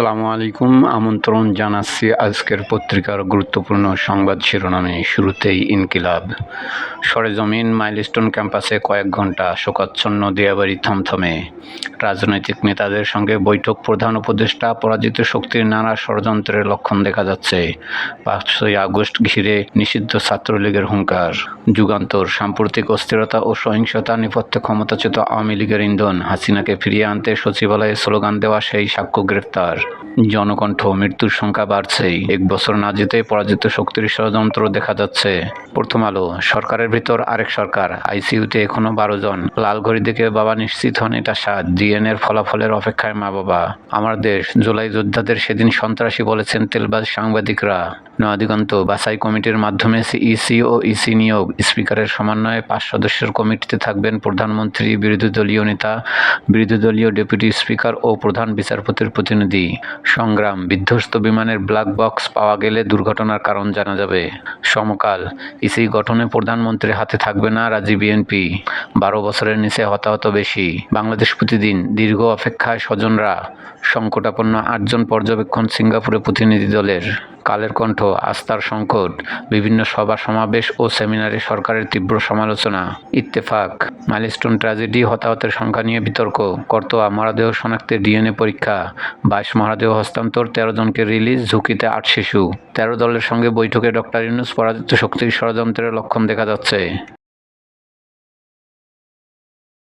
আসসালামু আলাইকুম। আমন্ত্রণ জানাচ্ছি আজকের পত্রিকার গুরুত্বপূর্ণ সংবাদ শিরোনামে। শুরুতেই ইনকিলাব। সরেজমিন মাইলস্টোন ক্যাম্পাসে কয়েক ঘণ্টা শোকাচ্ছন্ন দিয়াবাড়ি থমথমে। রাজনৈতিক নেতাদের সঙ্গে বৈঠক প্রধান উপদেষ্টা, পরাজিত শক্তির নানা ষড়যন্ত্রের লক্ষণ দেখা যাচ্ছে। পাঁচই আগস্ট ঘিরে নিষিদ্ধ ছাত্রলীগের হুঙ্কার। যুগান্তর, সাম্প্রতিক অস্থিরতা ও সহিংসতা নেপথ্যে ক্ষমতাচ্যুত আওয়ামী লীগের ইন্ধন। হাসিনাকে ফিরিয়ে আনতে সচিবালয়ে স্লোগান দেওয়া সেই সাক্ষ্য গ্রেফতার জনকণ্ঠ, মৃত্যুর সংখ্যা বাড়ছেই এক বছর না যেতে পরাজিত শক্তির ষড়যন্ত্র দেখা যাচ্ছে। প্রথম আলো, সরকারের ভিতর আরেক সরকার, আইসিইউতে এখনও বারো জন। লালঘড়ি দেখে বাবা নিশ্চিত হন এটা সাত। ডিএনএর ফলাফলের অপেক্ষায় মা বাবা আমার দেশ, জুলাই যোদ্ধাদের সেদিন সন্ত্রাসী বলেছেন তেলবাজ সাংবাদিকরা। নয়াদিগন্ত বাছাই কমিটির মাধ্যমে ইসি ও ইসি নিয়োগ স্পিকারের সমন্বয়ে পাঁচ সদস্যের কমিটিতে থাকবেন প্রধানমন্ত্রী, বিরোধী দলীয় নেতা, বিরোধী দলীয় ডেপুটি স্পিকার ও প্রধান বিচারপতির প্রতিনিধি। সংগ্রাম, বিধ্বস্ত বিমানের ব্ল্যাক বক্স পাওয়া গেলে দুর্ঘটনার কারণ জানা যাবে। সমকাল, ইসি গঠনে প্রধানমন্ত্রীর হাতে থাকবে না রাজি বিএনপি। বারো বছরের নিচে হতাহত বেশি। বাংলাদেশ প্রতিদিন দীর্ঘ অপেক্ষায় স্বজনরা, সংকটাপন্ন আটজন পর্যবেক্ষণ সিঙ্গাপুরে প্রতিনিধি দলের কালের কণ্ঠ, আস্থার সংকট, বিভিন্ন সভা সমাবেশ ও সেমিনারে সরকারের তীব্র সমালোচনা, ইত্তেফাক, মাইলস্টোন ট্র্যাজেডি, হতাহতের সংখ্যা নিয়ে বিতর্ক, কর্তোয়া মরাদেহ শনাক্তে ডিএনএ পরীক্ষা, বাইশ মহাদেহ হস্তান্তর, তেরো জনকে রিলিজ, ঝুঁকিতে আট শিশু। তেরো দলের সঙ্গে বৈঠকে ডক্টর ইউনুস পরাজিত শক্তির ষড়যন্ত্রের লক্ষণ দেখা যাচ্ছে।